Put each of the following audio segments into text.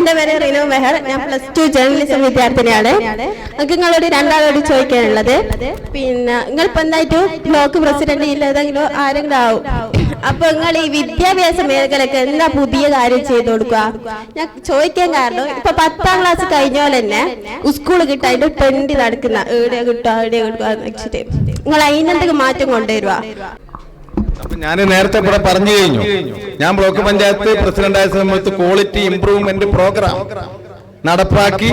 എന്റെ പേര് റിനു മെഹർ. ഞാൻ പ്ലസ് ടു ജേർണലിസം വിദ്യാർത്ഥിനിയാണ്. നിങ്ങൾക്ക് നിങ്ങളോട് രണ്ടാളോട് ചോദിക്കാനുള്ളത്. പിന്നെ നിങ്ങൾ ഇപ്പൊ എന്തായിട്ടും? ബ്ലോക്ക് പ്രസിഡന്റ് ഇല്ലാതെങ്കിലും ആരെങ്കിലും ആവും. അപ്പൊ നിങ്ങൾ ഈ വിദ്യാഭ്യാസ മേഖലക്ക് എന്താ പുതിയ കാര്യം ചെയ്തു കൊടുക്കുക? ഞാൻ ചോദിക്കാൻ കാരണം ഇപ്പൊ പത്താം ക്ലാസ് കഴിഞ്ഞ പോലെ തന്നെ സ്കൂൾ കിട്ടാൻ അതിന്റെ ട്രെൻഡ് നടക്കുന്ന എവിടെയാ കിട്ടുക എവിടെയാ കിട്ടുക വെച്ചിട്ട്. നിങ്ങൾ അതിനെന്തൊക്കെ മാറ്റം കൊണ്ടുവരുക അപ്പൊ ഞാൻ നേരത്തെ ഇവിടെ പറഞ്ഞു കഴിഞ്ഞു. ഞാൻ ബ്ലോക്ക് പഞ്ചായത്ത് പ്രസിഡന്റായ സമയത്ത് ക്വാളിറ്റി ഇംപ്രൂവ്മെന്റ് പ്രോഗ്രാം നടപ്പാക്കി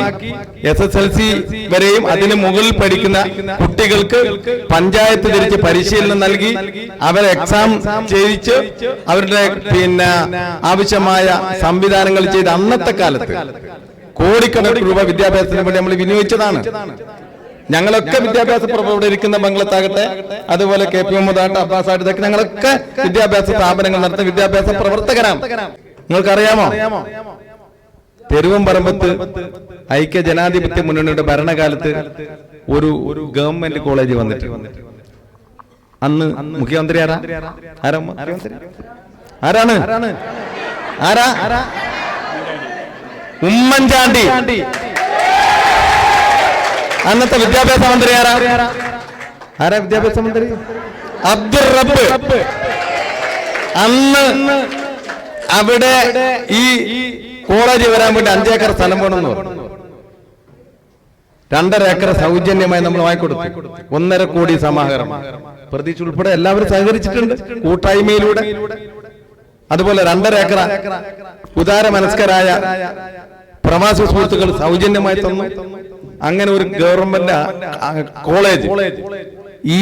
എസ് എസ് എൽ സി വരെയും അതിന് മുകളിൽ പഠിക്കുന്ന കുട്ടികൾക്ക് പഞ്ചായത്ത് തിരിച്ച് പരിശീലനം നൽകി. അവരെ എക്സാം ചെയ്യിച്ച് അവരുടെ പിന്നെ ആവശ്യമായ സംവിധാനങ്ങൾ ചെയ്ത് അന്നത്തെ കാലത്ത് കോടിക്കണക്കിന് രൂപ വിദ്യാഭ്യാസത്തിന് വേണ്ടി നമ്മൾ വിനിയോഗിച്ചതാണ്. ഞങ്ങളൊക്കെ വിദ്യാഭ്യാസ പ്രവർത്തനം ഇവിടെ ഇരിക്കുന്ന ബംഗ്ലത്താകട്ടെ അതുപോലെ കെ പി മുഹമ്മദ് അബ്ബാസ് ആയിട്ട് ഇതൊക്കെ ഞങ്ങളൊക്കെ വിദ്യാഭ്യാസ സ്ഥാപനങ്ങൾ നടത്തുന്ന വിദ്യാഭ്യാസ പ്രവർത്തകരാണ്. നിങ്ങൾക്കറിയാമോ? തെരുവും പറമ്പത്ത് ഐക്യ ജനാധിപത്യ മുന്നണിയുടെ ഭരണകാലത്ത് ഒരു ഒരു ഗവൺമെന്റ് കോളേജ് വന്നിട്ട് അന്ന് മുഖ്യമന്ത്രി ആരാ? ആരാ? ആരാണ്? ആരാ? ഉമ്മൻചാണ്ടി. അന്നത്തെ വിദ്യാഭ്യാസ മന്ത്രി ആരാ? ആരാ വിദ്യാഭ്യാസ മന്ത്രി? അബ്ദുൾ റബ്ബ്. അന്ന് അവിടെ ഈ കോളേജ് വരാൻ വേണ്ടി അഞ്ചേക്കർ സ്ഥലം വേണമെന്ന് പറഞ്ഞു. രണ്ടര ഏക്കർ സൗജന്യമായി നമ്മൾ വാങ്ങിക്കൊടുത്തു. ഒന്നര കോടി സമാഹരണം. പ്രതീക്ഷ ഉൾപ്പെടെ എല്ലാവരും സഹകരിച്ചിട്ടുണ്ട്. കൂട്ടായ്മയിലൂടെ. അതുപോലെ രണ്ടര ഏക്കർ ഉദാര മനസ്കരായ പ്രവാസി സുഹൃത്തുക്കൾ സൗജന്യമായി തന്നു. അങ്ങനെ ഒരു ഗവൺമെന്റ് കോളേജ് ഈ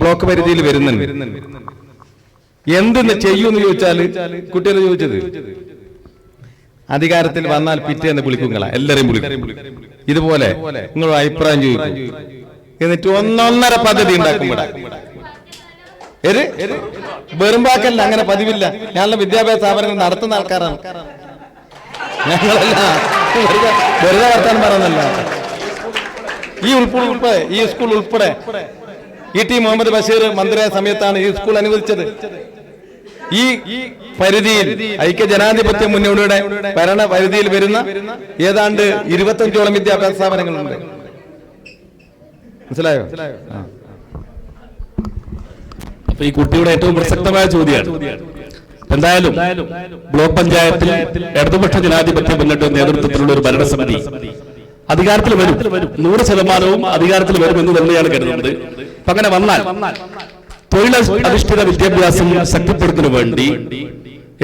ബ്ലോക്ക് പരിധിയിൽ വരുന്നുണ്ട്. എന്തെന്ന് ചെയ്യൂന്ന് ചോദിച്ചാൽ കുട്ടികൾ ചോദിച്ചത് അധികാരത്തിൽ വന്നാൽ പിറ്റേന്ന് വിളിക്കുങ്ങള. എല്ലാരെയും വിളിക്കും. ഇതുപോലെ നിങ്ങൾ അഭിപ്രായം ചോദിക്കും. എന്നിട്ട് ഒന്നൊന്നര പദ്ധതി ഉണ്ടാക്കും ഇവിടെ. ഏത്? വെറുമ്പാക്കല്ല അങ്ങനെ പതിവില്ല. ഞങ്ങളുടെ വിദ്യാഭ്യാസ സ്ഥാപനങ്ങൾ നടത്തുന്ന ആൾക്കാരാണ്. ഞങ്ങളല്ല വെറുതെ വെറുതെ വർത്താനം പറയുന്നല്ല ഈ ഉൾപ്പെടെ ഈ സ്കൂൾ ഉൾപ്പെടെ. ഇ ടി മുഹമ്മദ് ബഷീർ മന്ത്രിയായ സമയത്താണ് ഈ സ്കൂൾ അനുവദിച്ചത്. ഈ പരിധിയിൽ ഐക്യ ജനാധിപത്യ മുന്നണിയുടെ ഭരണ പരിധിയിൽ വരുന്ന ഏതാണ്ട് ഇരുപത്തഞ്ചോളം വിദ്യാഭ്യാസ സ്ഥാപനങ്ങളുണ്ട്. മനസ്സിലായോ. അപ്പൊ ഈ കുട്ടിയുടെ ഏറ്റവും പ്രസക്തമായ ചോദ്യമാണ്. എന്തായാലും ബ്ലോക്ക് പഞ്ചായത്തിൽ ഇടതുപക്ഷ ജനാധിപത്യ മുന്നണിയുടെ നേതൃത്വത്തിലുള്ള ഒരു ഭരണസമിതി അധികാരത്തിൽ വരും. നൂറ് ശതമാനവും അധികാരത്തിൽ വരും എന്ന് തന്നെയാണ് കരുതുന്നത്. അപ്പൊ അങ്ങനെ വന്നാൽ തൊഴിൽ അധിഷ്ഠിത വിദ്യാഭ്യാസം ശക്തിപ്പെടുത്തുന്നതിന് വേണ്ടി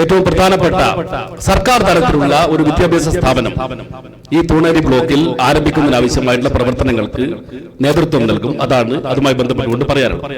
ഏറ്റവും പ്രധാനപ്പെട്ട സർക്കാർ തലത്തിലുള്ള ഒരു വിദ്യാഭ്യാസ സ്ഥാപനം ഈ തൂണേരി ബ്ലോക്കിൽ ആരംഭിക്കുന്നതിനാവശ്യമായിട്ടുള്ള പ്രവർത്തനങ്ങൾക്ക് നേതൃത്വം നൽകും. അതാണ് അതുമായി ബന്ധപ്പെട്ടുകൊണ്ട് പറയാറുള്ളത്.